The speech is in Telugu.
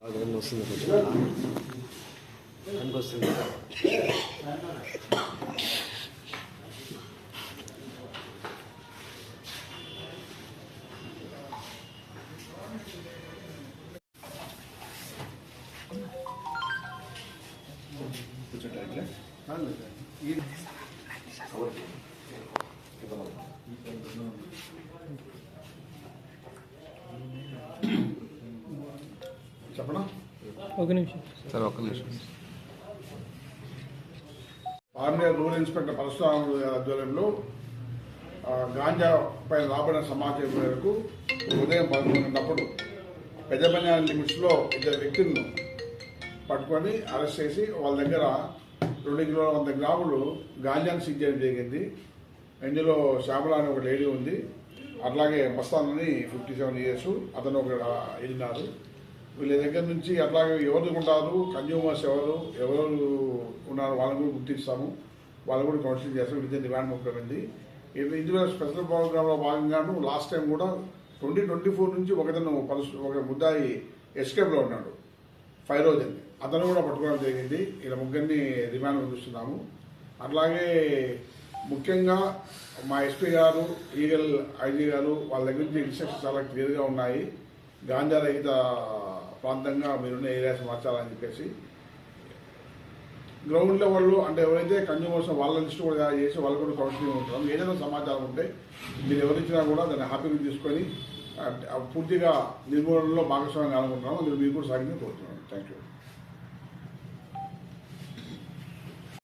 너무 안 것입니다. చెప్పనా? ఒక నిమిషం. సార్ నిమిషం. రూరల్ ఇన్స్పెక్టర్ పరశురాముడు ఆధ్వర్యంలో గాంజా పైన రాబడిన సమాచారం మేరకు ఉదయం పదకొండు గంటప్పుడు పెద్దపల్లి లిమిట్స్లో ఇద్దరు వ్యక్తులను పట్టుకొని అరెస్ట్ చేసి వాళ్ళ దగ్గర రెండు కిలోల వంద గ్రాములు గాంజాను సీజ్ చేయడం జరిగింది. ఇందులో శ్యామల అని ఒక లేడీ ఉంది. అట్లాగే మస్తాన్ అని ఫిఫ్టీ సెవెన్ ఇయర్స్. అతను ఒక వెళ్ళినారు వీళ్ళ దగ్గర నుంచి అట్లాగే ఎవరు ఉంటారు కన్జ్యూమర్స్ ఎవరు ఎవరు ఉన్నారు వాళ్ళని కూడా గుర్తిస్తాము. వాళ్ళు కూడా కౌన్సిలింగ్ చేస్తాం విత్ డిమాండ్ ముప్పై మంది ఇందులో స్పెషల్ ప్రోగ్రాంలో భాగంగాను లాస్ట్ టైం కూడా ట్వంటీ ట్వంటీ ఫోర్ నుంచి ఒకతను పలుసు ఒక ముద్దాయి ఎస్కేప్లో ఉన్నాడు. ఫైవ్ రోజు అతను కూడా పట్టుకోవడం జరిగింది. ఇలా ముగ్గురిని రిమాండ్ చూస్తున్నాము అట్లాగే ముఖ్యంగా మా ఎస్పీ గారు ఈగల్ ఐజీ గారు వాళ్ళ దగ్గర నుంచి ఇన్స్ట్రక్షన్స్ చాలా క్లియర్గా ఉన్నాయి. గాంజా రహిత ప్రాంతంగా మీరున్న ఏరియాస్ మార్చాలని చెప్పేసి. గ్రౌండ్ లెవెల్లో అంటే ఎవరైతే కన్జ్యూమర్స్ వాళ్ళ లిస్ట్ కూడా చేసి వాళ్ళు కూడా కౌన్సిలింగ్ ఉంటాం ఏదైనా సమాచారం ఉంటే మీరు ఎవరిచ్చినా కూడా దాన్ని హ్యాపీగా తీసుకొని పూర్తిగా నిర్మూలనలో భాగస్వామ్యం కానుకుంటున్నాం మీరు కూడా సాగించి కోరుతున్నాను థ్యాంక్ యూ